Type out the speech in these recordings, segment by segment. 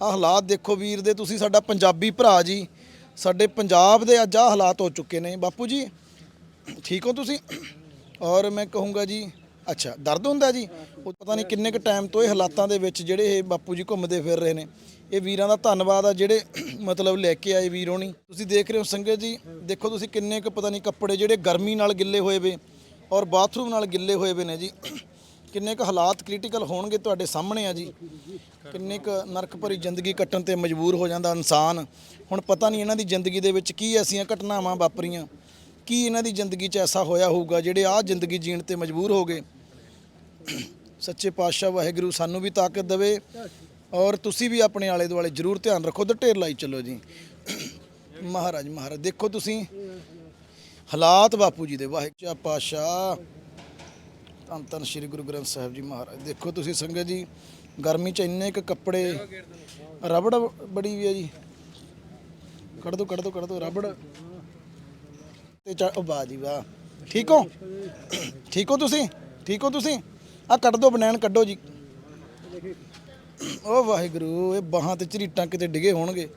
ਆ ਹਾਲਾਤ ਦੇਖੋ ਵੀਰ ਦੇ, ਤੁਸੀਂ ਸਾਡਾ ਪੰਜਾਬੀ ਭਰਾ ਜੀ। ਸਾਡੇ ਪੰਜਾਬ ਦੇ ਅੱਜ ਆ ਹਾਲਾਤ ਹੋ ਚੁੱਕੇ ਨੇ। ਬਾਪੂ ਜੀ, ਠੀਕ ਹੋ ਤੁਸੀਂ? ਔਰ ਮੈਂ ਕਹੂੰਗਾ ਜੀ, ਅੱਛਾ, ਦਰਦ ਹੁੰਦਾ ਜੀ? ਉਹ ਪਤਾ ਨਹੀਂ ਕਿੰਨੇ ਕੁ ਟਾਈਮ ਤੋਂ ਇਹ ਹਾਲਾਤਾਂ ਦੇ ਵਿੱਚ ਜਿਹੜੇ ਇਹ ਬਾਪੂ ਜੀ ਘੁੰਮਦੇ ਫਿਰ ਰਹੇ ਨੇ। ਇਹ ਵੀਰਾਂ ਦਾ ਧੰਨਵਾਦ ਆ ਜਿਹੜੇ ਮਤਲਬ ਲੈ ਕੇ ਆਏ ਵੀਰੋਂ ਨਹੀਂ ਤੁਸੀਂ ਦੇਖ ਰਹੇ ਹੋ ਸੰਗਤ ਜੀ, ਦੇਖੋ ਤੁਸੀਂ ਕਿੰਨੇ ਕੁ ਪਤਾ ਨਹੀਂ ਕੱਪੜੇ ਜਿਹੜੇ ਗਰਮੀ ਨਾਲ ਗਿੱਲੇ ਹੋਏ ਵੇ ਔਰ ਬਾਥਰੂਮ ਨਾਲ ਗਿੱਲੇ ਹੋਏ ਵੇ ਨੇ ਜੀ। ਕਿੰਨੇ ਕੁ ਹਾਲਾਤ ਕ੍ਰਿਟੀਕਲ ਹੋਣਗੇ ਤੁਹਾਡੇ ਸਾਹਮਣੇ ਆ ਜੀ? ਕਿੰਨੇ ਕੁ ਨਰਕ ਭਰੀ ਜ਼ਿੰਦਗੀ ਕੱਟਣ ਤੇ ਮਜਬੂਰ ਹੋ ਜਾਂਦਾ ਇਨਸਾਨ? ਹੁਣ ਪਤਾ ਨਹੀਂ ਇਹਨਾਂ ਦੀ ਜ਼ਿੰਦਗੀ ਦੇ ਵਿੱਚ ਕੀ ਐਸੀਆਂ ਘਟਨਾਵਾਂ ਵਾਪਰੀਆਂ। ਕੀ ਇਹਨਾਂ ਦੀ ਜ਼ਿੰਦਗੀ 'ਚ ਐਸਾ ਹੋਇਆ ਹੋਊਗਾ ਜਿਹੜੇ ਆਹ ਜ਼ਿੰਦਗੀ ਜੀਣ ਤੇ ਮਜਬੂਰ ਹੋ ਗਏ? ਸੱਚੇ ਪਾਤਸ਼ਾਹ ਵਾਹਿਗੁਰੂ ਸਾਨੂੰ ਵੀ ਤਾਕਤ ਦੇਵੇ ਔਰ ਤੁਸੀਂ ਵੀ ਆਪਣੇ ਆਲੇ ਦੁਆਲੇ ਜ਼ਰੂਰ ਧਿਆਨ ਰੱਖੋ। ਤੇ ਢੇਰ ਲਾਈ ਚੱਲੋ ਜੀ। ਮਹਾਰਾਜ ਮਹਾਰਾਜ, ਦੇਖੋ ਤੁਸੀਂ। ਹਾਲਾਤ ਬਾਪੂ ਜੀ ਦੇ, ਵਾਹਿਗੁਰੂ ਪਾਤਸ਼ਾਹ ਧੰਨ ਧੰਨ ਸ੍ਰੀ ਗੁਰੂ ਗ੍ਰੰਥ ਸਾਹਿਬ ਜੀ ਮਹਾਰਾਜ। ਦੇਖੋ ਤੁਸੀਂ ਸੰਗਤ ਜੀ, ਗਰਮੀ ਚ ਇੰਨੇ ਕੁ ਕੱਪੜੇ, ਰਬੜ ਬੜੀ ਵੀ ਹੈ ਜੀ। ਕੱਢ ਦੋ ਕੱਢ ਦੋ ਕੱਢ ਦੋ, ਰਬੜ। ਤੇ ਚਾ, ਉਹ ਵਾਹ ਜੀ ਵਾਹ। ਠੀਕ ਹੋ? ਠੀਕ ਹੋ ਤੁਸੀਂ? ਠੀਕ ਹੋ ਤੁਸੀਂ? ਆ ਕੱਢ ਦੋ, ਬਨੈਣ ਕੱਢੋ ਜੀ। ਉਹ ਵਾਹਿਗੁਰੂ, ਇਹ ਬਾਹਾਂ ਤੇ ਝਰੀਟਾਂ ਕਿਤੇ ਡਿਗੇ ਹੋਣਗੇ।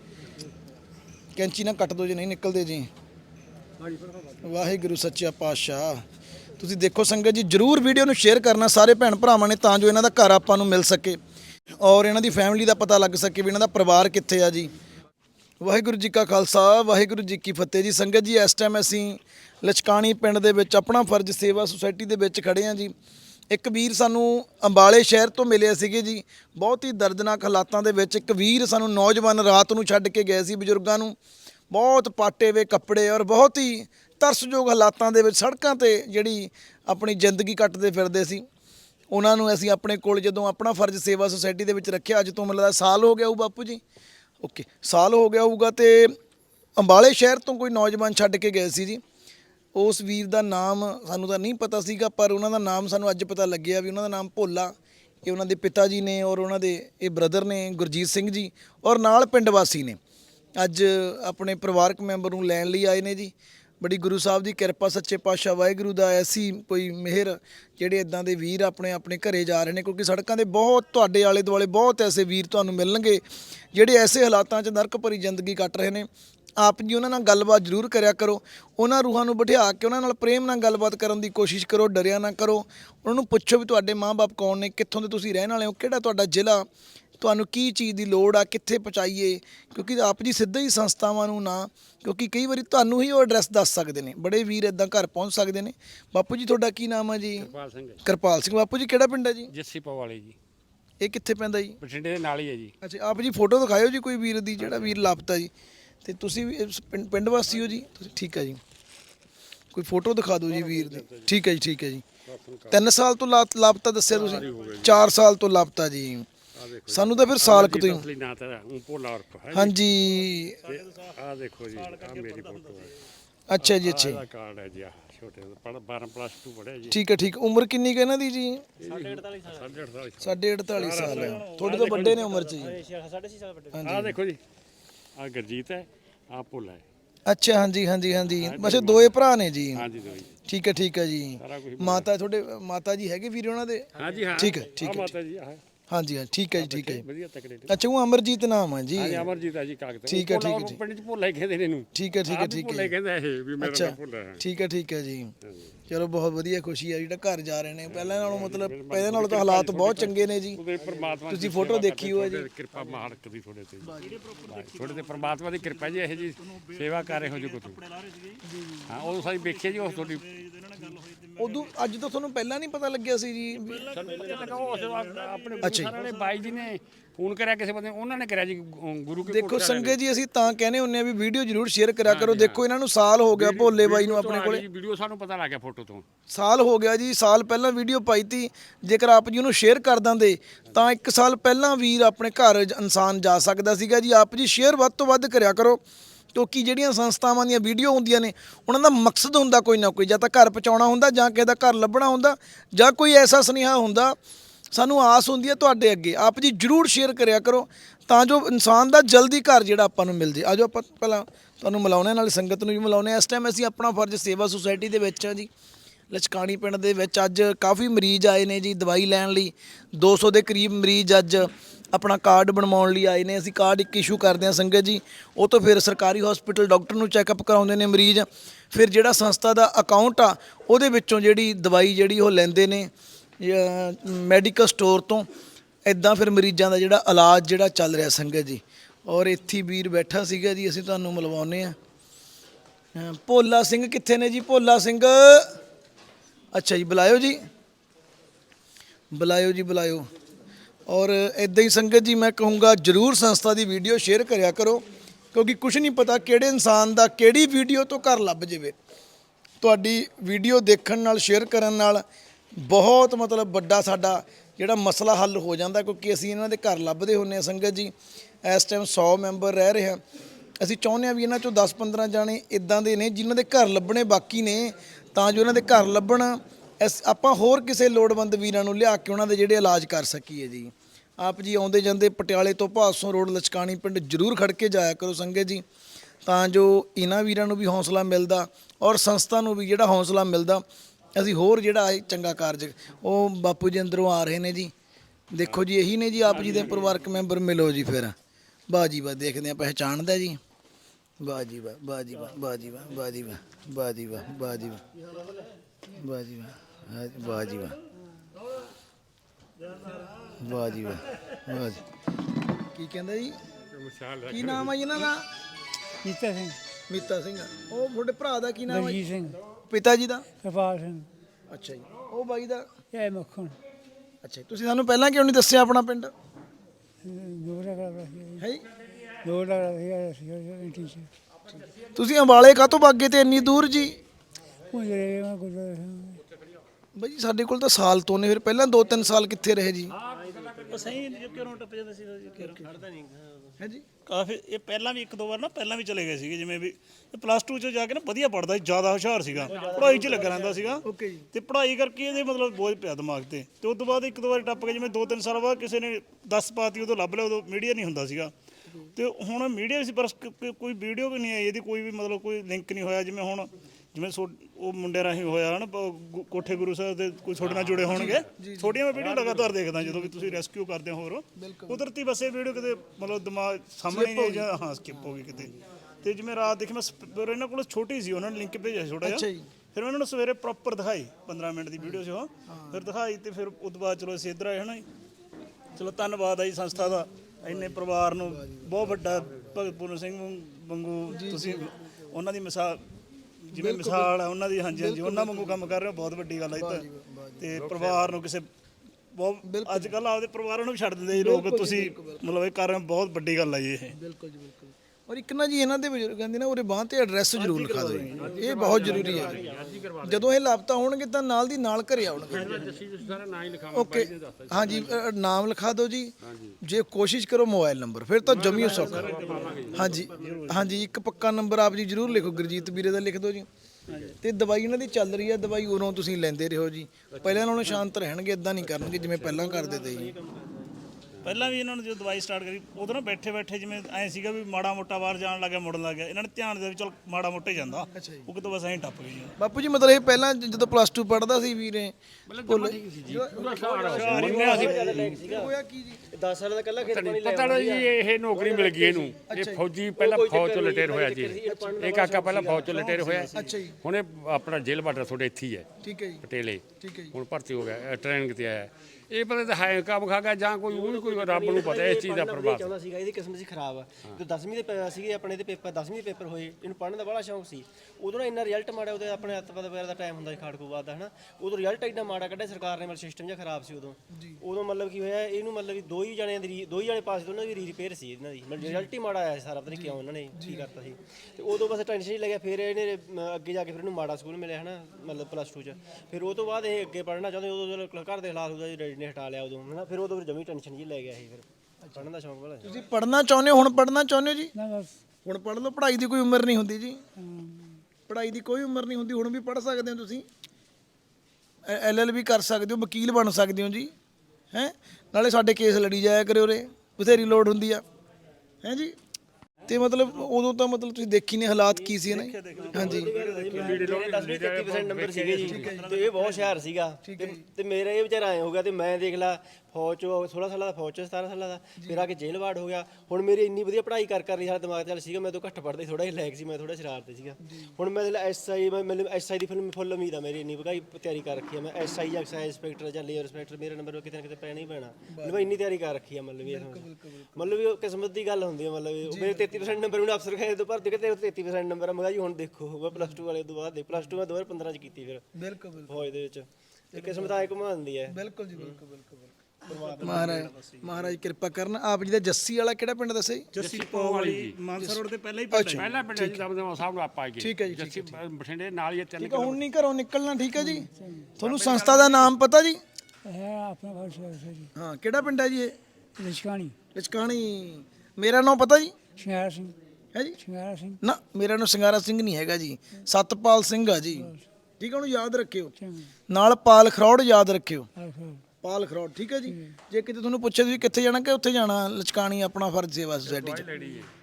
ਕੈਂਚੀ ਨਾਲ ਕੱਟ ਦੋ ਜੇ, ਨਹੀਂ ਨਿਕਲਦੇ ਜੀ। ਵਾਹਿਗੁਰੂ ਸੱਚਾ ਪਾਤਸ਼ਾਹ। ਤੁਸੀਂ ਦੇਖੋ ਸੰਗਤ ਜੀ, ਜਰੂਰ ਵੀਡੀਓ ਨੂੰ ਸ਼ੇਅਰ ਕਰਨਾ, ਸਾਰੇ ਭੈਣ ਭਰਾਵਾਂ ਨੇ, ਤਾਂ ਜੋ ਇਹਨਾਂ ਦਾ ਘਰ ਆਪਾਂ ਨੂੰ ਮਿਲ ਸਕੇ। ਔਰ ਇਹਨਾਂ ਦੀ ਫੈਮਿਲੀ ਦਾ ਪਤਾ ਲੱਗ ਸਕੇ ਵੀ ਇਹਨਾਂ ਦਾ ਪਰਿਵਾਰ ਕਿੱਥੇ ਆ ਜੀ। ਵਾਹਿਗੁਰੂ ਜੀ ਕਾ ਖਾਲਸਾ, ਵਾਹਿਗੁਰੂ ਜੀ ਕੀ ਫਤਿਹ ਜੀ। ਸੰਗਤ ਜੀ, ਇਸ ਟਾਈਮ ਅਸੀਂ ਲਚਕਾਣੀ ਪਿੰਡ ਦੇ ਵਿੱਚ ਆਪਣਾ ਫਰਜ਼ ਸੇਵਾ ਸੁਸਾਇਟੀ ਦੇ ਵਿੱਚ ਖੜੇ ਆ ਜੀ। ਇੱਕ ਵੀਰ ਸਾਨੂੰ ਅੰਬਾਲੇ ਸ਼ਹਿਰ ਤੋਂ ਮਿਲਿਆ ਸੀਗੇ ਜੀ। ਬਹੁਤ ਹੀ ਦਰਦਨਾਕ ਹਾਲਾਤਾਂ ਦੇ ਵਿੱਚ ਇੱਕ ਵੀਰ ਸਾਨੂੰ ਨੌਜਵਾਨ ਰਾਤ ਨੂੰ ਛੱਡ ਕੇ ਗਏ ਸੀ ਬਜ਼ੁਰਗਾਂ ਨੂੰ। ਬਹੁਤ ਪਾਟੇ ਵੇ ਕੱਪੜੇ ਔਰ ਬਹੁਤ ਹੀ ਤਰਸਯੋਗ ਹਾਲਾਤਾਂ ਦੇ ਵਿੱਚ ਸੜਕਾਂ ਤੇ ਜਿਹੜੀ ਆਪਣੀ ਜ਼ਿੰਦਗੀ ਕੱਟਦੇ ਫਿਰਦੇ ਸੀ, ਉਹਨਾਂ ਨੂੰ ਅਸੀਂ ਆਪਣੇ ਕੋਲ ਜਦੋਂ ਆਪਣਾ ਫਰਜ਼ ਸੇਵਾ ਸੁਸਾਇਟੀ ਦੇ ਵਿੱਚ ਰੱਖਿਆ, ਅੱਜ ਤੋਂ ਮੈਨੂੰ ਲੱਗਦਾ ਸਾਲ ਹੋ ਗਿਆ ਹੋਊ ਬਾਪੂ ਜੀ। ਓਕੇ, ਸਾਲ ਹੋ ਗਿਆ ਹੋਊਗਾ ਤੇ ਅੰਬਾਲੇ ਸ਼ਹਿਰ ਤੋਂ ਕੋਈ ਨੌਜਵਾਨ ਛੱਡ ਕੇ ਗਏ ਸੀ ਜੀ। ਉਸ ਵੀਰ ਦਾ ਨਾਮ ਸਾਨੂੰ ਤਾਂ ਨਹੀਂ ਪਤਾ ਸੀਗਾ, ਪਰ ਉਹਨਾਂ ਦਾ ਨਾਮ ਸਾਨੂੰ ਅੱਜ ਪਤਾ ਲੱਗਿਆ ਵੀ ਉਹਨਾਂ ਦਾ ਨਾਮ ਭੋਲਾ, ਇਹ ਉਹਨਾਂ ਦੇ ਪਿਤਾ ਜੀ ਨੇ ਔਰ ਉਹਨਾਂ ਦੇ ਇਹ ਬ੍ਰਦਰ ਨੇ ਗੁਰਜੀਤ ਸਿੰਘ ਜੀ ਔਰ ਨਾਲ ਪਿੰਡ ਵਾਸੀ ਨੇ। ਅੱਜ ਆਪਣੇ ਪਰਿਵਾਰਕ ਮੈਂਬਰ ਨੂੰ ਲੈਣ ਲਈ ਆਏ ਨੇ ਜੀ। ਬੜੀ ਗੁਰੂ ਸਾਹਿਬ ਦੀ ਕਿਰਪਾ, ਸੱਚੇ ਪਾਤਸ਼ਾਹ ਵਾਹਿਗੁਰੂ ਦਾ ਐਸੀ ਕੋਈ ਮਿਹਰ ਜਿਹੜੇ ਇਦਾਂ ਦੇ ਵੀਰ ਆਪਣੇ ਆਪਣੇ ਘਰੇ ਜਾ ਰਹੇ ਨੇ, ਕਿਉਂਕਿ ਸੜਕਾਂ ਦੇ ਬਹੁਤ ਤੁਹਾਡੇ ਆਲੇ ਦੁਆਲੇ ਬਹੁਤ ਐਸੇ ਵੀਰ ਤੁਹਾਨੂੰ ਮਿਲਣਗੇ, ਜਿਹੜੇ ਐਸੇ ਹਾਲਾਤਾਂ 'ਚ ਨਰਕ ਭਰੀ ਜ਼ਿੰਦਗੀ ਕੱਟ ਰਹੇ ਨੇ। ਆਪ ਜੀ ਉਹਨਾਂ ਨਾਲ ਗੱਲਬਾਤ ਜ਼ਰੂਰ ਕਰਿਆ ਕਰੋ, ਉਹਨਾਂ ਰੂਹਾਂ ਨੂੰ ਬਿਠਾ ਕੇ ਉਹਨਾਂ ਨਾਲ ਪ੍ਰੇਮ ਨਾਲ ਗੱਲਬਾਤ ਕਰਨ ਦੀ ਕੋਸ਼ਿਸ਼ ਕਰੋ, ਡਰਿਆ ਨਾ ਕਰੋ। ਉਹਨਾਂ ਨੂੰ ਪੁੱਛੋ ਵੀ ਤੁਹਾਡੇ ਮਾਂ-ਬਾਪ ਕੌਣ ਨੇ, ਕਿੱਥੋਂ ਦੇ ਤੁਸੀਂ ਰਹਿਣ ਵਾਲੇ ਹੋ, ਕਿਹੜਾ ਤੁਹਾਡਾ ਜ਼ਿਲ੍ਹਾ ਤੁਹਾਨੂੰ ਕੀ ਚੀਜ਼ ਦੀ ਲੋੜ ਆ ਕਿੱਥੇ ਪਹੁੰਚਾਈਏ? ਕਿਉਂਕਿ ਆਪ ਜੀ ਸਿੱਧਾ ਹੀ ਸੰਸਥਾਵਾਂ ਨੂੰ ਨਾ ਕਿਉਂਕਿ ਕਈ ਵਾਰੀ ਤੁਹਾਨੂੰ ਹੀ ਉਹ ਐਡਰੈਸ ਦੱਸ ਸਕਦੇ ਨੇ। ਬੜੇ ਵੀਰ ਇਦਾਂ ਘਰ ਪਹੁੰਚ ਸਕਦੇ ਨੇ। ਬਾਪੂ ਜੀ ਤੁਹਾਡਾ ਕੀ ਨਾਮ ਹੈ ਜੀ? ਕਿਰਪਾਲ ਸਿੰਘ ਕਿਰਪਾਲ ਸਿੰਘ। ਬਾਪੂ ਜੀ ਕਿਹੜਾ ਪਿੰਡ ਹੈ ਜੀ? ਜੱਸੀ ਪਾ ਵਾਲੇ ਜੀ। ਇਹ ਕਿੱਥੇ ਪੈਂਦਾ ਜੀ? ਬਠਿੰਡੇ ਦੇ ਨਾਲ ਹੀ ਹੈ ਜੀ। ਅੱਛਾ ਆਪ ਜੀ ਫੋਟੋ ਦਿਖਾਇਓ ਜੀ ਕੋਈ ਵੀਰ ਦੀ ਜਿਹੜਾ ਵੀਰ ਲਾਪਤਾ ਜੀ। ਤੇ ਤੁਸੀਂ ਵੀ ਇਸ ਪਿੰਡ ਪਿੰਡ ਵਾਸੀ ਹੋ ਜੀ? ਤੁਸੀਂ ਠੀਕ ਹੈ ਜੀ। ਕੋਈ ਫੋਟੋ ਦਿਖਾ ਦਿਓ ਜੀ ਵੀਰ ਦੀ। ਠੀਕ ਹੈ ਜੀ ਠੀਕ ਹੈ ਜੀ। 3 ਸਾਲ ਤੋਂ ਲਾ- ਲਾਪਤਾ ਦੱਸਿਆ ਤੁਸੀਂ? 4 ਸਾਲ ਤੋਂ ਲਾਪਤਾ ਜੀ। ਆ ਸਾਨੂੰ ਤਾਂ ਫਿਰ ਸਾਲ ਕੁ ਤੋਂ ਹੀ ਅਸਲੀ ਨਾਂ ਤਾਂ ਉਹ ਭੋਲਾ ਉਰਫ ਹੈ ਹਾਂਜੀ। ਆ ਦੇਖੋ ਜੀ ਆ ਮੇਰੀ ਫੋਟੋ ਹੈ। ਅੱਛਾ ਜੀ ਅੱਛਾ ਜੀ। ਕਾਰਡ ਹੈ ਜੀ ਆ ਛੋਟੇ ਦਾ ਪੜ੍ਹ 12 ਪਲੱਸ 2 ਪੜਿਆ ਜੀ। ਠੀਕ ਹੈ ਠੀਕ। ਉਮਰ ਕਿੰਨੀ ਕੁ ਇਹਨਾਂ ਦੀ ਜੀ? 48 ਸਾਡੇ 48 ਸਾਲ ਹੈ। ਤੁਹਾਡੇ ਤੋਂ ਵੱਡੇ ਨੇ ਉਮਰ ਚ ਜੀ। ਆ ਦੇਖੋ ਜੀ ਆ ਗਰਜੀਤ ਹੈ ਆ ਭੋਲਾ ਹੈ। ਅੱਛਾ ਹਾਂਜੀ ਹਾਂਜੀ ਹਾਂਜੀ। ਬਸ ਇਹ ਦੋਏ ਭਰਾ ਨੇ ਜੀ। ਹਾਂਜੀ ਦੋਈ ਠੀਕ ਹੈ ਠੀਕ ਹੈ ਜੀ। ਸਾਰਾ ਕੁਝ ਮਾਤਾ ਤੁਹਾਡੇ ਮਾਤਾ ਜੀ ਹੈਗੇ ਵੀਰ ਉਹਨਾਂ ਦੇ? ਹਾਂਜੀ ਹਾਂ। ਠੀਕ ਹੈ, ਠੀਕ ਹੈ, ਮਾਤਾ ਜੀ ਆ ਹਾਂਜੀ ਹਾਂ ਠੀਕ ਹੈ ਜੀ ਠੀਕ ਹੈ ਜੀ। ਵਧੀਆ ਤਕੜੇ ਅੱਛਾ ਉਹ ਅਮਰਜੀਤ ਨਾਮ ਹੈ ਜੀ। ਹਾਂਜੀ ਅਮਰਜੀਤ ਆ ਜੀ ਕਾਗਜ਼ ਠੀਕ ਹੈ, ਠੀਕ ਹੈ, ਠੀਕ। ਪਿੰਡ ਚ ਭੋਲਾ ਹੀ ਕਹਿੰਦੇ ਨੇ ਇਹਨੂੰ। ਠੀਕ ਹੈ ਠੀਕ ਹੈ ਆਪ ਵੀ ਠੀਕ ਭੋਲਾ ਹੈ ਹੀ ਕਹਿੰਦਾ ਇਹ ਵੀ ਮੇਰਾ ਅੱਛਾ। ਨਾਮ ਭੋਲਾ ਹੈ ਠੀਕ ਹੈ ਠੀਕ ਹੈ ਜੀ। ਹਾਂਜੀ। ਚਲੋ ਬਹੁਤ ਵਧੀਆ ਖੁਸ਼ੀ ਹੈ ਜਿਹੜਾ ਘਰ ਜਾ ਰਹੇ ਨੇ। ਪਹਿਲਾਂ ਨਾਲੋਂ ਮਤਲਬ ਪਹਿਲਾਂ ਨਾਲੋਂ ਤਾਂ ਹਾਲਾਤ ਬਹੁਤ ਚੰਗੇ ਨੇ ਜੀ। ਉਹਦੇ ਪ੍ਰਮਾਤਮਾ ਦੀ ਤੁਸੀਂ ਫੋਟੋ ਸੇਵਾ ਦੇਖੀ ਹੋਈ ਹੈ ਕਰਦੇ, ਕਿਰਪਾ ਮਾਲਕ ਦੀ ਤੁਹਾਡੇ ਤੇ ਤੁਹਾਡੇ ਤੇ ਪ੍ਰਮਾਤਮਾ ਦੀ ਕਿਰਪਾ ਜੀ ਇਹ ਜੀ ਸੇਵਾ ਕਰ ਰਹੇ ਹੋ ਜੀ ਕੋ ਹਾਂ ਉਹ ਸਾਰੀ ਵੇਖਿਆ ਜੀ ਉਹ ਤੁਹਾਡੀ ਉਦੋਂ ਅੱਜ ਤੋਂ ਤੁਹਾਨੂੰ ਪਹਿਲਾਂ ਨਹੀਂ ਪਤਾ ਲੱਗਿਆ ਸੀ ਜੀ ਵੀ- ਆਪਣੇ ਗੁਰੂ ਸਾਹਿਬ ਨੇ ਬਾਈ ਜੀ ਨੇ ਫੋਨ ਕਰਿਆ ਕਿਸੇ ਬੰਦੇ ਉਹਨਾਂ ਨੇ ਕਰਿਆ ਜੀ ਗੁ- ਗੁਰੂ ਕੇ ਦੇਖੋ ਸੰਗਤ ਜੀ ਅਸੀਂ ਤਾਂ ਕਹਿੰਦੇ ਹੁੰਨੇ ਆ ਵੀ ਵੀਡੀਓ ਜ਼ਰੂਰ ਸ਼ੇਅਰ ਕਰਿਆ ਕਰੋ। ਦੇਖੋ ਇਹਨਾਂ ਨੂੰ ਸਾਲ ਹੋ ਗਿਆ ਭੋਲੇ ਬਾਈ ਨੂੰ ਆਪਣੇ ਕੋਲੇ। ਵੀਡੀਓ ਸਾਨੂੰ ਪਤਾ ਲੱਗ ਗਿਆ ਫੋਟੋ ਤੋਂ। ਸਾਲ ਹੋ ਗਿਆ ਜੀ ਸਾਲ ਪਹਿਲਾਂ ਵੀਡੀਓ ਪਾਈ ਤੀ। ਜੇਕਰ ਆਪ ਜੀ ਉਹਨੂੰ ਸ਼ੇਅਰ ਕਰ ਦਿੰਦੇ ਤਾਂ ਇੱਕ ਸਾਲ ਪਹਿਲਾਂ ਵੀਰ ਆਪਣੇ ਘਰ ਜ- ਇਨਸਾਨ ਜਾ ਸਕਦਾ ਸੀਗਾ ਜੀ। ਆਪ ਜੀ ਸ਼ੇਅਰ ਵੱਧ ਤੋਂ ਵੱਧ ਕਰਿਆ ਕਰੋ ਕਿਉਂਕਿ ਜਿਹੜੀਆਂ ਸੰਸਥਾਵਾਂ ਦੀਆਂ ਵੀਡੀਓ ਹੁੰਦੀਆਂ ਨੇ ਉਹਨਾਂ ਦਾ ਮਕਸਦ ਹੁੰਦਾ ਕੋਈ ਨਾ ਕੋਈ ਜਾਂ ਤਾਂ ਘਰ ਪਹੁੰਚਾਉਣਾ ਹੁੰਦਾ ਜਾਂ ਕਿਸੇ ਦਾ ਘਰ ਲੱਭਣਾ ਹੁੰਦਾ ਜਾਂ ਕੋਈ ਐਸਾ ਸੁਨੇਹਾ ਹੁੰਦਾ ਸਾਨੂੰ ਆਸ ਹੁੰਦੀ ਹੈ ਤੁਹਾਡੇ ਅੱਗੇ। ਆਪ ਜੀ ਜਰੂਰ ਸ਼ੇਅਰ ਕਰਿਆ ਕਰੋ ਤਾਂ ਜੋ ਇਨਸਾਨ ਦਾ ਜਲਦੀ ਘਰ ਜਿਹੜਾ ਆਪਾਂ ਨੂੰ ਮਿਲ ਜੇ। ਆਜੋ ਆਪਾਂ ਪਹਿਲਾਂ ਤੁਹਾਨੂੰ ਮਿਲਾਉਣੇ ਨਾਲ ਸੰਗਤ ਨੂੰ ਵੀ ਮਿਲਾਉਣੇ ਇਸ ਟਾਈਮ ਅਸੀਂ ਆਪਣਾ ਫਰਜ਼ ਸੇਵਾ ਸੁਸਾਇਟੀ ਦੇ ਵਿੱਚ ਆ ਜੀ। ਲਚਕਾਣੀ ਪਿੰਡ ਦੇ ਵਿੱਚ ਅੱਜ ਕਾਫੀ ਮਰੀਜ਼ ਆਏ ਨੇ ਜੀ ਦਵਾਈ ਲੈਣ ਲਈ। 200 ਦੇ ਕਰੀਬ ਮਰੀਜ਼ ਅੱਜ ਆਪਣਾ ਕਾਰਡ ਬਣਵਾਉਣ ਲਈ ਆਏ ਨੇ। ਅਸੀਂ ਕਾਰਡ ਇੱਕ ਇਸ਼ੂ ਕਰਦੇ ਹਾਂ ਸੰਗਤ ਜੀ। ਉਹ ਤੋਂ ਫਿਰ ਸਰਕਾਰੀ ਹਸਪੀਟਲ ਡਾਕਟਰ ਨੂੰ ਚੈੱਕਅਪ ਕਰਾਉਂਦੇ ਨੇ ਮਰੀਜ਼। ਫਿਰ ਜਿਹੜਾ ਸੰਸਥਾ ਦਾ ਅਕਾਊਂਟ ਆ, ਉਹਦੇ ਵਿੱਚੋਂ ਜਿਹੜੀ ਦਵਾਈ ਜਿਹੜੀ ਉਹ ਲੈਂਦੇ ਨੇ। ਮੈਡੀਕਲ ਸਟੋਰ ਤੋਂ ਇਦਾਂ ਫਿਰ ਮਰੀਜ਼ਾਂ ਦਾ ਜਿਹੜਾ ਇਲਾਜ ਜਿਹੜਾ ਚੱਲ ਰਿਹਾ ਸੰਗਤ ਜੀ। ਔਰ ਇੱਥੇ ਵੀਰ ਬੈਠਾ ਸੀਗਾ ਜੀ, ਅਸੀਂ ਤੁਹਾਨੂੰ ਮਿਲਵਾਉਨੇ ਆ ਭੋਲਾ ਸਿੰਘ ਕਿੱਥੇ ਨੇ ਜੀ? ਭੋਲਾ ਸਿੰਘ। ਅੱਛਾ ਜੀ, ਬੁਲਾਇਓ ਜੀ। ਬੁਲਾਇਓ ਜੀ, ਬੁਲਾਇਓ। ਔਰ ਇਦਾਂ ਹੀ ਸੰਗਤ ਜੀ, ਮੈਂ ਕਹੂੰਗਾ ਜਰੂਰ ਸੰਸਥਾ ਦੀ ਵੀਡੀਓ ਸ਼ੇਅਰ ਕਰਿਆ ਕਰੋ, ਕਿਉਂਕਿ ਕੁਝ ਨਹੀਂ ਪਤਾ ਕਿਹੜੇ ਇਨਸਾਨ ਦਾ ਕਿਹੜੀ ਵੀਡੀਓ ਤੋਂ ਘਰ ਲੱਭ ਜਾਵੇ। ਤੁਹਾਡੀ ਵੀਡੀਓ ਦੇਖਣ ਨਾਲ ਸ਼ੇਅਰ ਕਰਨ ਨਾਲ ਬਹੁਤ ਮਤਲਬ ਵੱਡਾ ਸਾਡਾ ਜਿਹੜਾ ਮਸਲਾ ਹੱਲ ਹੋ ਜਾਂਦਾ ਕਿਉਂਕਿ ਅਸੀਂ ਇਹਨਾਂ ਦੇ ਘਰ ਲੱਭਦੇ ਹੁੰਨੇ ਆ ਸੰਗਤ ਜੀ। ਇਸ ਟਾਈਮ 100 ਮੈਂਬਰ ਰਹਿ ਰਹੇ ਆ ਅਸੀਂ ਚਾਹੁੰਦੇ ਆ ਵੀ ਇਹਨਾਂ ਚੋਂ 10-15 ਜਾਣੇ ਇਦਾਂ ਦੇ ਨੇ ਜਿਨ੍ਹਾਂ ਦੇ ਘਰ ਲੱਭਣੇ ਬਾਕੀ ਨੇ ਤਾਂ ਜੋ ਇਹਨਾਂ ਦੇ ਘਰ ਲੱਭਣ। ਇਸ ਆਪਾਂ ਹੋਰ ਕਿਸੇ ਲੋੜਵੰਦ ਵੀਰਾਂ ਨੂੰ ਲਿਆ ਕੇ ਉਹਨਾਂ ਦੇ ਜਿਹੜੇ ਇਲਾਜ ਕਰ ਸਕੀਏ ਜੀ। ਆਪ ਜੀ ਆਉਂਦੇ ਜਾਂਦੇ ਪਟਿਆਲੇ ਤੋਂ ਭਾਸੋਂ ਰੋਡ ਲਚਕਾਣੀ ਪਿੰਡ ਜਰੂਰ ਖੜ ਕੇ ਜਾਇਆ ਕਰੋ ਸੰਗਤ ਜੀ। ਤਾਂ ਜੋ ਇਹਨਾਂ ਵੀਰਾਂ ਨੂੰ ਵੀ ਹੌਸਲਾ ਮਿਲਦਾ ਔਰ ਸੰਸਥਾ ਨੂੰ ਵੀ ਜਿਹੜਾ ਹੌਸਲਾ ਮਿਲਦਾ ਅਸੀਂ ਹੋਰ ਜਿਹੜਾ ਇਹ ਚੰਗਾ ਕਾਰਜ ਉਹ ਬਾਪੂ ਜੀ ਅੰਦਰੋਂ ਆ ਰਹੇ ਨੇ ਜੀ ਦੇਖੋ ਜੀ ਇਹੀ ਨੇ ਜੀ ਆਪ ਜੀ ਦੇ ਪਰਿਵਾਰਕ ਮੈਂਬਰ ਮਿਲੋ ਜੀ ਫਿਰ ਵਾਹ ਜੀ ਵਾਹ ਦੇਖਦੇ ਆ ਪਹਿਚਾਣਦਾ ਜੀ ਵਾਹ ਜੀ ਵਾਹ ਵਾਹ ਜੀ ਵਾਹ ਵਾਹ ਜੀ ਵਾਹ ਵਾਹ ਜੀ ਵਾਹ ਵਾਹ ਜੀ ਵਾਹ ਵਾਹ ਜੀ ਵਾਹ ਵਾਹ ਜੀ ਵਾਹ ਵਾਹ ਜੀ ਵਾਹ ਵਾਹ ਜੀ ਵਾਹ ਵਾਹ ਜੀ ਕੀ ਕਹਿੰਦਾ ਜੀ ਕੀ ਨਾਮ ਹੈ ਜੀ ਇਹਨਾਂ ਦਾ ਜੀਤਾ ਸਿੰਘ ਮੀਤਾ ਸਿੰਘ ਉਹ ਤੁਹਾਡੇ ਭਰਾ ਦਾ ਕੀ ਨਾਮ ਹੈ ਬਲਜੀਤ ਸਿੰਘ। ਪਿਤਾ ਜੀ ਦਾ? ਕਿਰਪਾਲ ਸਿੰਘ। ਅੱਛਾ ਜੀ। ਉਹ ਬਾਈ ਦਾ? ਇਹ ਮੱਖਣ ਅੱਛਾ ਜੀ, ਤੁਸੀਂ ਸਾਨੂੰ ਪਹਿਲਾਂ ਕਿਉਂ ਨਹੀਂ ਦੱਸਿਆ ਆਪਣਾ ਪਿੰਡ? ਦੋੜਾ ਕਰਾ ਸੀ। ਹੈ ਦੋੜਾ ਕਰਾ ਸੀ ਟੀਚਰ ਤੁਸੀਂ ਅੰਬਾਲੇ ਕਾਹਤੋਂ ਬਾਗੇ ਤੇ ਇੰਨੀ ਦੂਰ ਜੀ? ਉਹ ਜਿਹੜੇ ਮੈਂ ਗੁਰਦੁਆਰਾ ਬਾਈ ਜੀ ਸਾਡੇ ਕੋਲ ਤਾਂ ਸਾਲ ਤੋਂ ਨੇ ਫਿਰ ਪਹਿਲਾਂ 2-3 ਸਾਲ ਕਿੱਥੇ ਰਹੇ ਜੀ? ਉਹ ਸਹੀ ਕਿਉਂ ਟੱਪ ਜਾਂਦਾ ਸੀ ਕਿਉਂ ਖੜਦਾ ਨਹੀਂ ਹੈ ਜੀ? ਕਾਫੀ ਇਹ ਪਹਿਲਾਂ ਵੀ ਇੱਕ ਦੋ ਵਾਰ ਨਾ ਪਹਿਲਾਂ ਵੀ ਚਲੇ ਗਏ ਸੀਗੇ ਜਿਵੇਂ ਵੀ ਇਹ ਪਲੱਸ 2 ਚ ਜਾ ਕੇ ਨਾ ਵਧੀਆ ਪੜਦਾ ਸੀ ਜ਼ਿਆਦਾ ਹੁਸ਼ਿਆਰ ਸੀਗਾ। ਪੜ੍ਹਾਈ 'ਚ ਲੱਗਾ ਰਹਿੰਦਾ ਸੀਗਾ। ਓਕੇ ਜੀ। ਤੇ ਪੜ੍ਹਾਈ ਕਰਕੇ ਇਹਦੇ ਮਤਲਬ ਬੋਝ ਪਿਆ ਦਿਮਾਗ ਤੇ। ਤੇ ਉਸ ਤੋਂ ਬਾਅਦ ਇੱਕ ਦੋ ਵਾਰ ਟੱਪ ਕੇ ਜਿਵੇਂ ਦੋ ਤਿੰਨ ਸਾਲ ਬਾਅਦ ਕਿਸੇ ਨੇ 10 ਪਾਤੀ ਉਦੋਂ ਲੱਭ ਲਿਆ ਉਦੋਂ ਮੀਡੀਆ ਨਹੀਂ ਹੁੰਦਾ ਸੀਗਾ। ਤੇ ਹੁਣ ਮੀਡੀਆ ਸੀ ਪਰ ਕੋਈ ਵੀਡੀਓ ਵੀ ਨਹੀਂ ਆਈ ਇਹਦੀ ਕੋਈ ਵੀ ਮਤਲਬ ਕੋਈ ਲਿੰਕ ਨਹੀਂ ਹੋਇਆ ਜਿਵੇਂ ਹੁਣ ਜਿਵੇਂ ਸੋ- ਉਹ ਮੁੰਡੇ ਰਾਹੀਂ ਹੋਇਆ ਹਨ ਕੋਠੇ ਗੁਰੂ ਸਾਹਿਬ ਦੇ ਕੋਈ ਤੁਹਾਡੇ ਨਾਲ ਜੁੜੇ ਹੋਣਗੇ। ਛੋਟੀਆਂ ਮੈਂ ਵੀਡੀਓ ਲਗਾਤਾਰ ਦੇਖਦਾ ਜਦੋਂ ਵੀ ਤੁਸੀਂ ਰੈਸਕਿਊ ਕਰਦੇ ਹੋ ਹੋਰ। ਕੁਦਰਤੀ ਬਸ ਇਹ ਵੀਡੀਓ ਕਿਤੇ ਮਤਲਬ ਦਿਮਾਗ ਸਾਹਮਣੇ ਹੀ ਨਹੀਂ ਜਾਂ ਹਾਂ ਸਕਿਪ ਹੋ ਗਈ ਕਿਤੇ। ਤੇ ਜਿਵੇਂ ਰਾਤ ਦੇਖੀ ਮੈਂ ਸਪ- ਪਰ ਇਹਨਾਂ ਕੋਲ ਛੋਟੀ ਸੀ ਉਹਨਾਂ ਨੇ ਲਿੰਕ ਭੇਜਿਆ ਛੋਟਾ ਅੱਛਾ ਜਿਹਾ ਜੀ। ਫਿਰ ਉਹਨਾਂ ਨੂੰ ਸਵੇਰੇ ਪ੍ਰੋਪਰ ਦਿਖਾਈ 15 ਮਿੰਟ ਦੀ ਵੀਡੀਓ ਸੀ ਉਹ। ਫਿਰ ਦਿਖਾਈ ਤੇ ਫਿਰ ਤੋਂ ਬਾਅਦ ਚਲੋ ਅਸੀਂ ਇੱਧਰ ਆਏ ਹਨਾ ਜੀ। ਚਲੋ ਧੰਨਵਾਦ ਹੈ ਜੀ ਸੰਸਥਾ ਦਾ। ਇੰਨੇ ਪਰਿਵਾਰ ਨੂੰ ਬਹੁਤ ਵੱਡਾ ਭਗਤ ਪੂਰਨ ਸਿੰਘ ਵਾਂਗੂ ਤੁਸੀਂ ਉਹਨਾਂ ਦੀ ਮਿਸਾਲ ਜਿਵੇਂ ਮਿਸਾਲ ਹੈ ਉਹਨਾਂ ਦੀ ਹਾਂਜੀ ਹਾਂਜੀ ਉਹਨਾਂ ਵਾਂਗੂ ਕੰਮ ਕਰ ਰਹੇ ਹੋ ਬਹੁਤ ਵੱਡੀ ਗੱਲ ਹੈ ਇਹ ਤਾਂ। ਤੇ ਪਰਿਵਾਰ ਨੂੰ ਕਿਸੇ ਬਹੁਤ ਅੱਜ ਕੱਲ ਆਪਦੇ ਪਰਿਵਾਰਾਂ ਨੂੰ ਵੀ ਛੱਡ ਦਿੰਦੇ ਜੀ ਲੋਕ ਤੁਸੀਂ ਮਤਲਬ ਇਹ ਕਰ ਰਹੇ ਹੋ ਬਹੁਤ ਵੱਡੀ ਗੱਲ ਹੈ ਜੀ ਇਹ। ਬਿਲਕੁਲ ਜੀ ਬਿਲਕੁਲ। ਔਰ ਇੱਕ ਨਾ ਜੀ ਇਹਨਾਂ ਦੇ ਬਜ਼ੁਰਗਾਂ ਦੀ ਨਾ ਉਹਦੇ ਬਾਂਹ ਤੇ ਐਡਰੈਸ ਜ਼ਰੂਰ ਲਿਖਾ ਦਿਓ। ਇਹ ਬਹੁਤ ਜ਼ਰੂਰੀ ਹੈ। ਜਦੋਂ ਇਹ ਲਾਪਤਾ ਹੋਣਗੇ ਤਾਂ ਨਾਲ ਦੀ ਨਾਲ ਘਰੇ ਆਉਣਗੇ। ਓਕੇ। ਹਾਂਜੀ ਨਾਮ ਲਿਖਾ ਦਿਓ ਜੀ। ਜੇ ਕੋਸ਼ਿਸ਼ ਕਰੋ ਮੋਬਾਈਲ ਨੰਬਰ ਫਿਰ ਤਾਂ ਜਮੀ ਸੌਖਾ। ਹਾਂਜੀ ਹਾਂਜੀ ਇੱਕ ਪੱਕਾ ਨੰਬਰ ਆਪ ਜੀ ਜ਼ਰੂਰ ਲਿਖੋ ਗੁਰਜੀਤ ਵੀਰੇ ਦਾ ਲਿਖ ਦਿਓ ਜੀ। ਤੇ ਦਵਾਈ ਇਹਨਾਂ ਦੀ ਚੱਲ ਰਹੀ ਹੈ ਦਵਾਈ ਉਰੋਂ ਤੁਸੀਂ ਲੈਂਦੇ ਰਹੋ ਜੀ। ਪਹਿਲਾਂ ਨਾਲੋਂ ਸ਼ਾਂਤ ਰਹਿਣਗੇ ਇਦਾਂ ਨਹੀਂ ਕਰਨਗੇ ਜਿਵੇਂ ਪਹਿਲਾਂ ਕਰਦੇ ਤੇ ਜੀ। ਪਹਿਲਾਂ ਵੀ ਇਹਨਾਂ ਨੂੰ ਜਦੋਂ ਦਵਾਈ ਸਟਾਰਟ ਕਰੀ ਉਦੋਂ ਨਾ ਬੈਠੇ ਬੈਠੇ ਜਿਵੇਂ ਐ ਸੀਗਾ ਵੀ ਮਾੜਾ ਮੋਟਾ ਬਾਹਰ ਜਾਣ ਲੱਗਿਆ ਮੁੜਨ ਲੱਗ ਗਿਆ। ਇਹਨਾਂ ਨੇ ਧਿਆਨ ਦੇ ਵੀ ਚਲ ਮਾੜਾ ਮੋਟਾ ਹੀ ਜਾਂਦਾ। ਉਹ ਕਿਤੋਂ ਬਸ ਐਂ ਟੱਪ ਗਈ ਆ ਬਾਪੂ ਜੀ ਮਤਲਬ ਇਹ ਪਹਿਲਾਂ ਜਦੋਂ ਪਲੱਸ 2 ਪੜਦਾ ਸੀ ਵੀਰੇ ਭੁੱਲ- ਹੋਇਆ। ਕੀ ਜੀ? 10 ਸਾਲਾਂ ਦਾ ਕੱਲਾ ਖੇਤ ਪਾਣੀ ਪਤਾ ਨਾ ਜੀ ਇਹ ਨੌਕਰੀ ਮਿਲ ਗਈ ਇਹਨੂੰ। ਇਹ ਫੌਜੀ ਪਹਿਲਾਂ ਫੌਜ ਤੋਂ ਲਟੇਰ ਹੋਇਆ ਜੀ। ਇਹ ਕਾਕਾ ਪਹਿਲਾਂ ਫੌਜ ਤੋਂ ਲਟੇਰ ਹੋਇਆ। ਅੱਛਾ ਜੀ। ਹੁਣ ਇਹ ਆਪਣਾ ਜੇਲ੍ਹ ਬਾਰਡਰ ਤੁਹਾਡੇ ਇੱਥੇ ਹੀ ਹੈ। ਠੀਕ ਹੈ ਜੀ। ਪਟੇਲੇ। ਠੀਕ ਹੈ ਜੀ। ਹੁਣ ਭਰਤੀ ਹੋ ਗਿਆ ਟ੍ਰੇਨਿੰਗ ਤੇ ਆਇਆ। ਇਹ ਪਤਾ ਤਾਂ ਹੈ ਕੰਮ ਖਾ ਗਿਆ ਜਾਂ ਕੋਈ ਉਹ ਕੋਈ ਰੱਬ ਨੂੰ ਪਤਾ ਇਸ ਚੀਜ਼ ਦਾ ਪ੍ਰਭਾਵ। ਚਾਹੁੰਦਾ ਸੀਗਾ ਇਹਦੀ ਕਿਸਮਤ ਸੀ ਖਰਾਬ। ਆ ਜਦੋਂ 10ਵੀਂ ਦੇ ਸੀਗੇ ਆਪਣੇ ਦੇ ਪੇਪਰ 10ਵੀਂ ਦੇ ਪੇਪਰ ਹੋਏ ਇਹਨੂੰ ਪੜ੍ਹਨ ਦਾ ਬੜਾ ਸ਼ੌਂਕ ਸੀ। ਉਦੋਂ ਨਾ ਇੰਨਾ ਰਿਜ਼ਲਟ ਮਾੜਾ ਉਹਦੇ ਆਪਣੇ ਹੱਥ ਪਦ ਵਗੈਰਾ ਦਾ ਟਾਈਮ ਹੁੰਦਾ ਸੀ ਖਾੜਕੂ ਬਾਅਦ ਦਾ ਹਨਾ। ਉਦੋਂ ਰਿਜ਼ਲਟ ਇੰਨਾ ਮਾੜਾ ਕੱਢਿਆ ਸਰਕਾਰ ਨੇ ਮਤਲਬ ਸਿਸਟਮ ਜਿਹਾ ਖਰਾਬ ਸੀ ਉਦੋਂ। ਉਦੋਂ ਮਤਲਬ ਕੀ ਹੋਇਆ ਇਹਨੂੰ ਮਤਲਬ ਵੀ ਦੋ ਹੀ ਜਣਿਆਂ ਦੀ ਦੋ ਹੀ ਜਣੇ ਪਾਸ ਦੋਨਾਂ ਦੀ ਰਿਪੇਅਰ ਸੀ ਇਹਨਾਂ ਦੀ। ਮਤਲਬ ਰਿਜ਼ਲਟ ਹੀ ਮਾੜਾ ਆਇਆ ਸੀ ਸਾਰਾ ਪਤਾ ਨਹੀਂ ਕਿਉਂ ਇਹਨਾਂ ਨੇ ਕੀ ਕਰਤਾ ਸੀ। ਤੇ ਉਦੋਂ ਬਸ ਟੈਨਸ਼ਨ ਹੀ ਲੱਗਿਆ ਫਿਰ ਇਹਨੇ ਅੱਗੇ ਜਾ ਕੇ ਫਿਰ ਇਹਨੂੰ ਮਾੜਾ ਸਕੂਲ ਮਿਲਿਆ ਹਨਾ ਮਤਲਬ ਪਲੱਸ 2 ਚ। ਫਿਰ ਉਹ ਤੋਂ ਬਾਅਦ ਇਹ ਅੱਗੇ ਪੜ੍ਹਨਾ ਚਾਹੁੰਦੇ ਉਦੋਂ ਘਰ ਦੇ ਹਾਲਾਤ ਉਹਦਾ ਨੇ ਹਟਾ ਲਿਆ ਉਦੋਂ ਹਨਾ? ਫਿਰ ਉਦੋਂ ਫਿਰ ਜਮੀ ਟੈਨਸ਼ਨ ਜੀ ਲੈ ਗਿਆ ਸੀ ਫਿਰ। ਪੜ੍ਹਨ ਦਾ ਸ਼ੌਂਕ ਵਾਲਾ ਤੁਸੀਂ ਪੜਨਾ ਚਾਹੁੰਦੇ ਹੋ ਹੁਣ ਪੜਨਾ ਚਾਹੁੰਦੇ ਹੋ ਜੀ? ਨਾ ਬਸ। ਹੁਣ ਪੜ ਲਓ ਪੜ੍ਹਾਈ ਦੀ ਕੋਈ ਉਮਰ ਨਹੀਂ ਹੁੰਦੀ ਜੀ। ਪੜ੍ਹਾਈ ਦੀ ਕੋਈ ਉਮਰ ਨਹੀਂ ਹੁੰਦੀ ਹੁਣ ਵੀ ਪੜ ਸਕਦੇ ਹੋ ਤੁਸੀਂ। ਐਲਐਲਬੀ ਕਰ ਸਕਦੇ ਹੋ ਵਕੀਲ ਬਣ ਸਕਦੇ ਹੋ ਜੀ। ਹੈ? ਨਾਲੇ ਸਾਡੇ ਕੇਸ ਲੜੀ ਜਾਇਆ ਕਰਿਓ ਰੇ ਬਥੇਰੀ ਲੋੜ ਹੁੰਦੀ ਆ। ਹੈ ਜੀ? ਤੇ ਮਤਲਬ ਉਦੋਂ ਤਾਂ ਮਤਲਬ ਤੁਸੀਂ ਦੇਖੀ ਨੇ ਹਾਲਾਤ ਕੀ ਸੀ ਨਾ ਹਾਂਜੀ ਨੰਬਰ ਸੀਗੇ ਜੀ ਤੇ ਇਹ ਬਹੁਤ ਹੁਸ਼ਿਆਰ ਸੀਗਾ ਤੇ- ਤੇ ਮੇਰਾ ਇਹ ਵਿਚਾਰਾ ਐ ਹੋ ਗਿਆ ਤੇ ਮੈਂ ਦੇਖ ਲਾ ਫੌਜ ਚੋਂ 16 ਸਾਲਾਂ ਦਾ ਫੌਜ ਚ 17 ਸਾਲਾਂ ਦਾ। ਫਿਰ ਆ ਕੇ ਜੇਲ੍ਹ ਵਾਰਡ ਹੋ ਗਿਆ। ਹੁਣ ਮੇਰੀ ਇੰਨੀ ਵਧੀਆ ਪੜ੍ਹਾਈ ਕਰ ਕਰ ਰਹੀ ਸਾਡਾ ਦਿਮਾਗ ਚੱਲ ਸੀਗਾ ਮੈਂ ਤੋਂ ਘੱਟ ਪੜ੍ਹਦਾ ਥੋੜਾ ਜਿਹਾ ਲਾਇਕ ਸੀ ਮੈਂ ਥੋੜਾ ਸ਼ਰਾਰਤੀ ਸੀਗਾ। ਹੁਣ ਮੈਂ ਐਸਆਈ ਮੈਂ ਮੈਨੂੰ ਐਸਆਈ ਦੀ ਫਿਲਮ ਫੁੱਲ ਉਮੀਦ ਆ ਮੇਰੀ ਇੰਨੀ ਵਗਾਈ ਤਿਆਰੀ ਕਰ ਰੱਖੀ ਆ ਮੈਂ। ਐਸਆਈ ਜਾਂ ਐਕਸਾਈਜ਼ ਇੰਸਪੈਕਟਰ ਜਾਂ ਲੇਅਰ ਇੰਸਪੈਕਟਰ ਮੇਰੇ ਨੰਬਰ ਕਿਤੇ ਨਾ ਕਿਤੇ ਪੈਣਾ ਹੀ ਪੈਣਾ। ਮਤਲਬ ਇੰਨੀ ਤਿਆਰੀ ਕਰ ਰੱਖੀ ਆ ਮਤਲਬ ਇਹ ਮਤਲਬ ਵੀ ਕਿਸਮਤ ਦੀ ਗੱਲ ਹੁੰਦੀ ਹੈ ਮਤਲਬ ਮੇਰੇ 33% ਨੰਬਰ ਮੈਨੂੰ ਅਫਸਰ ਕਹੇ ਤੋਂ ਭਰਤੀ ਕਿਤੇ 33% ਨੰਬਰ ਆ। ਮੈਂ ਕਿਹਾ ਜੀ ਹੁਣ ਦੇਖੋ ਮੈਂ ਪਲੱਸ 2 ਵਾਲੇ ਤੋਂ ਬਾਅਦ ਦੇ ਪਲੱਸ 2 ਮੈਂ 2015 ਚ ਕੀਤੀ ਫਿਰ। ਬਿਲਕੁਲ ਫੌਜ ਦੇ ਵਿੱਚ। ਤੇ ਕਿਸਮਤ ਆਏ ਘੁਮਾ ਦਿੰਦੀ ਹੈ। ਬਿਲਕੁਲ ਜੀ ਬਿਲਕੁਲ ਬਿਲਕੁਲ। ਮਹਾਰਾਜ ਮਹਾਰਾਜ ਕਿਰਪਾ ਕਰਨ। ਆਪ ਜੀ ਦਾ ਜੱਸੀ ਵਾਲਾ ਕਿਹੜਾ ਪਿੰਡ ਦੱਸੇ? ਜੀ? ਜੱਸੀ ਪੋ ਵਾਲੀ ਮਾਨਸਾ ਰੋਡ ਤੇ ਪਹਿਲਾਂ ਹੀ ਪਿੰਡ ਹੈ। ਪਹਿਲਾਂ ਪਿੰਡ ਜੀ ਦਮਦਮਾ ਸਾਹਿਬ ਨੂੰ ਆਪਾਂ ਗਏ ਠੀਕ ਹੈ ਜੀ, ਜੱਸੀ ਬਠਿੰਡੇ ਨਾਲ ਹੀ ਇਹ ਤਿੰਨ ਠੀਕ ਆ ਹੁਣ ਨਹੀਂ ਘਰੋਂ ਨਿਕਲਣਾ ਠੀਕ ਹੈ ਜੀ? ਤੁਹਾਨੂੰ ਸੰਸਥਾ ਦਾ ਨਾਮ ਪਤਾ ਜੀ? ਹੈ ਆਪਣਾ ਭਾਸ਼ਾ ਹੈ ਜੀ। ਹਾਂ ਕਿਹੜਾ ਪਿੰਡ ਹੈ ਜੀ ਇਹ? ਲਿਸ਼ਕਾਣੀ। ਲਚਕਾਣੀ ਮੇਰਾ ਨਾਮ ਪਤਾ ਜੀ? ਸ਼ਿੰਗਾਰਾ ਸਿੰਘ। ਹੈ ਜੀ? ਸ਼ਿੰਗਾਰਾ ਸਿੰਘ। ਨਾ ਮੇਰਾ ਨਾਮ ਸਿੰਗਾਰਾ ਸਿੰਘ ਨਹੀਂ ਹੈਗਾ ਜੀ। ਸਤਪਾਲ ਸਿੰਘ ਆ ਜੀ। ਠੀਕ ਹੈ ਉਹਨੂੰ ਯਾਦ ਰੱਖਿਓ। ਚੰਗਾ। ਨਾਲ ਪਾਲ ਖਰੌੜ ਯਾਦ ਰੱਖਿਓ। ਆਖਰ ਪਾਲ ਖਰੌੜ ਠੀਕ ਹੈ ਜੀ? ਜੇ ਕਿਤੇ ਤੁਹਾਨੂੰ ਪੁੱਛੇ ਤੁਸੀਂ ਕਿੱਥੇ ਜਾਣਾ ਕਿ ਉੱਥੇ ਜਾਣਾ? ਲਚਕਾਣੀ ਆਪਣਾ ਫਰਜ਼ ਸੇਵਾ ਸੁਸਾਇਟੀ ਚ।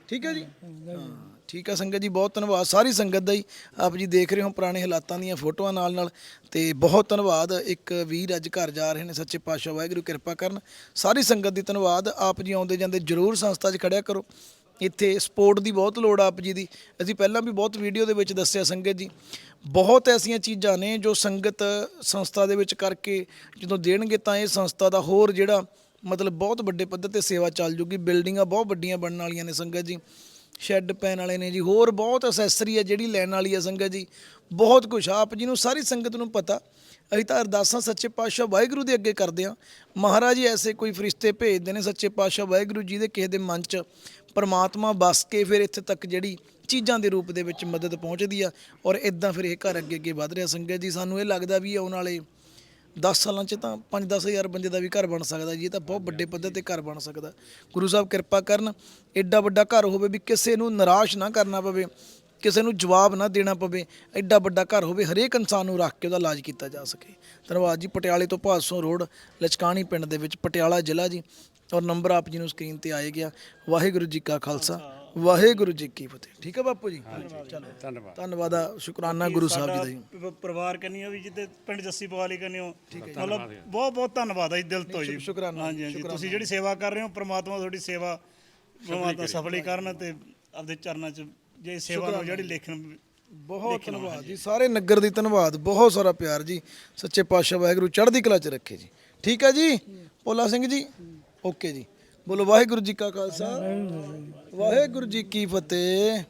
ਠੀਕ ਹੈ ਜੀ। ਹਾਂ ਠੀਕ ਹੈ ਸੰਗਤ ਜੀ ਬਹੁਤ ਧੰਨਵਾਦ। ਸਾਰੀ ਸੰਗਤ ਦਾ ਹੀ ਆਪ ਜੀ ਦੇਖ ਰਹੇ ਹੋ ਪੁਰਾਣੇ ਹਾਲਾਤਾਂ ਦੀਆਂ ਫੋਟੋਆਂ ਨਾਲ ਨਾਲ ਤੇ ਬਹੁਤ ਧੰਨਵਾਦ। ਇੱਕ ਵੀਰ ਅੱਜ ਘਰ ਜਾ ਰਹੇ ਨੇ ਸੱਚੇ ਪਾਤਸ਼ਾਹ ਵਾਹਿਗੁਰੂ ਕਿਰਪਾ ਕਰਨ। ਸਾਰੀ ਸੰਗਤ ਦੀ ਧੰਨਵਾਦ। ਆਪ ਜੀ ਆਉਂਦੇ ਜਾਂਦੇ ਜਰੂਰ ਸੰਸਥਾ 'ਚ ਖੜਿਆ ਕਰੋ। ਇੱਥੇ ਸਪੋਰਟ ਦੀ ਬਹੁਤ ਲੋੜ ਆ ਆਪ ਜੀ ਦੀ। ਅਸੀਂ ਪਹਿਲਾਂ ਵੀ ਬਹੁਤ ਵੀਡੀਓ ਦੇ ਵਿੱਚ ਦੱਸਿਆ ਸੰਗਤ ਜੀ। ਬਹੁਤ ਐਸੀਆਂ ਚੀਜ਼ਾਂ ਨੇ ਜੋ ਸੰਗਤ ਸੰਸਥਾ ਦੇ ਵਿੱਚ ਕਰਕੇ ਜਦੋਂ ਦੇਣਗੇ ਤਾਂ ਇਹ ਸੰਸਥਾ ਦਾ ਹੋਰ ਜਿਹੜਾ ਮਤਲਬ ਬਹੁਤ ਵੱਡੇ ਪੱਧਰ ਤੇ ਸੇਵਾ ਚੱਲ ਜੂਗੀ। ਬਿਲਡਿੰਗਾਂ ਬਹੁਤ ਵੱਡੀਆਂ ਬਣਨ ਵਾਲੀਆਂ ਨੇ ਸੰਗਤ ਜੀ। ਸ਼ੈੱਡ ਪੈਣ ਵਾਲੇ ਨੇ ਜੀ। ਹੋਰ ਬਹੁਤ ਅਸੈਸਰੀ ਹੈ ਜਿਹੜੀ ਲੈਣ ਵਾਲੀ ਹੈ ਸੰਗਤ ਜੀ। ਬਹੁਤ ਕੁਝ ਆਪ ਜੀ ਨੂੰ ਸਾਰੀ ਸੰਗਤ ਨੂੰ ਪਤਾ। ਅਸੀਂ ਤਾਂ ਅਰਦਾਸਾਂ ਸੱਚੇ ਪਾਤਸ਼ਾਹ ਵਾਹਿਗੁਰੂ ਦੇ ਅੱਗੇ ਕਰਦੇ ਹਾਂ। ਮਹਾਰਾਜ ਜੀ ਐਸੇ ਕੋਈ ਫਰਿਸ਼ਤੇ ਭੇਜਦੇ ਨੇ ਸੱਚੇ ਪਾਤਸ਼ਾਹ ਵਾਹਿਗੁਰੂ ਜੀ ਦੇ ਕਿਸੇ ਦੇ ਮਨ 'ਚ। ਪਰਮਾਤਮਾ ਬਸ ਕੇ ਫਿਰ ਇੱਥੇ ਤੱਕ ਜਿਹੜੀ ਚੀਜ਼ਾਂ ਦੇ ਰੂਪ ਦੇ ਵਿੱਚ ਮਦਦ ਪਹੁੰਚਦੀ ਆ ਔਰ ਇਦਾਂ ਫਿਰ ਇਹ ਘਰ ਅੱਗੇ ਅੱਗੇ ਵਧ ਰਿਹਾ ਸੰਗਤ ਜੀ। ਸਾਨੂੰ ਇਹ ਲੱਗਦਾ ਵੀ ਆਉਣ ਵਾਲੇ 10 ਸਾਲਾਂ 'ਚ ਤਾਂ 5-10 ਹਜ਼ਾਰ ਬੰਦੇ ਦਾ ਵੀ ਘਰ ਬਣ ਸਕਦਾ ਜੀ। ਇਹ ਤਾਂ ਬਹੁਤ ਵੱਡੇ ਪੱਧਰ ਤੇ ਘਰ ਬਣ ਸਕਦਾ। ਗੁਰੂ ਸਾਹਿਬ ਕਿਰਪਾ ਕਰਨ ਐਡਾ ਵੱਡਾ ਘਰ ਹੋਵੇ ਵੀ ਕਿਸੇ ਨੂੰ ਨਿਰਾਸ਼ ਨਾ ਕਰਨਾ ਪਵੇ, ਕਿਸੇ ਨੂੰ ਜਵਾਬ ਨਾ ਦੇਣਾ ਪਵੇ ਐਡਾ ਵੱਡਾ ਘਰ ਹੋਵੇ, ਹਰੇਕ ਇਨਸਾਨ ਨੂੰ ਰੱਖ ਕੇ ਉਹਦਾ ਇਲਾਜ ਕੀਤਾ ਜਾ ਸਕੇ। ਧੰਨਵਾਦ ਜੀ। ਪਟਿਆਲੇ ਤੋਂ ਭਾਸੋਂ ਰੋਡ, ਲਚਕਾਣੀ ਪਿੰਡ ਦੇ ਵਿੱਚ, ਪਟਿਆਲਾ ਜ਼ਿਲ੍ਹਾ ਜੀ। ਔਰ ਨੰਬਰ ਆਪ ਜੀ ਨੂੰ ਸਕਰੀਨ ਤੇ ਆਏ ਗਿਆ। ਵਾਹਿਗੁਰੂ ਜੀ ਕਾ ਖਾਲਸਾ ਵਾਹਿਗੁਰੂ ਜੀ ਕੀ ਫਤਿਹ। ਠੀਕ ਹੈ ਬਾਪੂ ਜੀ? ਚਲੋ। ਧੰਨਵਾਦ। ਧੰਨਵਾਦ ਆ ਸ਼ੁਕਰਾਨਾ ਗੁਰੂ ਸਾਹਿਬ ਜੀ ਦਾ ਜੀ। ਪ- ਪਰਿਵਾਰ ਕੰਨੀ ਵੀ ਜਿੱਤੇ ਪਿੰਡ ਜੱਸੀ ਪਵਾਲੀ ਕੰਨੀ ਮਤਲਬ ਬਹੁਤ ਬਹੁਤ ਧੰਨਵਾਦ ਹੈ ਜੀ ਦਿਲ ਤੋਂ ਜੀ। ਸ਼ੁਕਰਾਨਾ, ਹਾਂਜੀ ਹਾਂਜੀ। ਤੁਸੀਂ ਜਿਹੜੀ ਸੇਵਾ ਕਰ ਰਹੇ ਹੋ ਪ੍ਰਮਾਤਮਾ ਤੁਹਾਡੀ ਸੇਵਾ ਪ੍ਰਮਾਤਮਾ ਸਫਲੀ ਕਰਨ ਤੇ ਆਪਦੇ ਚਰਨਾਂ 'ਚ ਜੇ ਸੇਵਾ ਨੂੰ ਜਿਹੜੀ ਲੇਖਣ ਬਹੁਤ ਧੰਨਵਾਦ ਜੀ। ਸਾਰੇ ਨਗਰ ਦੀ ਧੰਨਵਾਦ ਬਹੁਤ ਸਾਰਾ ਪਿਆਰ ਜੀ। ਸੱਚੇ ਪਾਤਸ਼ਾਹ ਵਾਹਿਗੁਰੂ ਚੜ੍ਹਦੀ ਕਲਾ 'ਚ ਰੱਖੇ ਜੀ। ਠੀਕ ਹੈ ਜੀ? ਭੋਲਾ ਸਿੰਘ ਜੀ ਓਕੇ ਜੀ। ਬੋਲੋ ਵਾਹਿਗੁਰੂ ਜੀ ਕਾ ਖਾਲਸਾ। ਵਾਹਿਗੁਰੂ ਜੀ ਕੀ ਫਤਿਹ।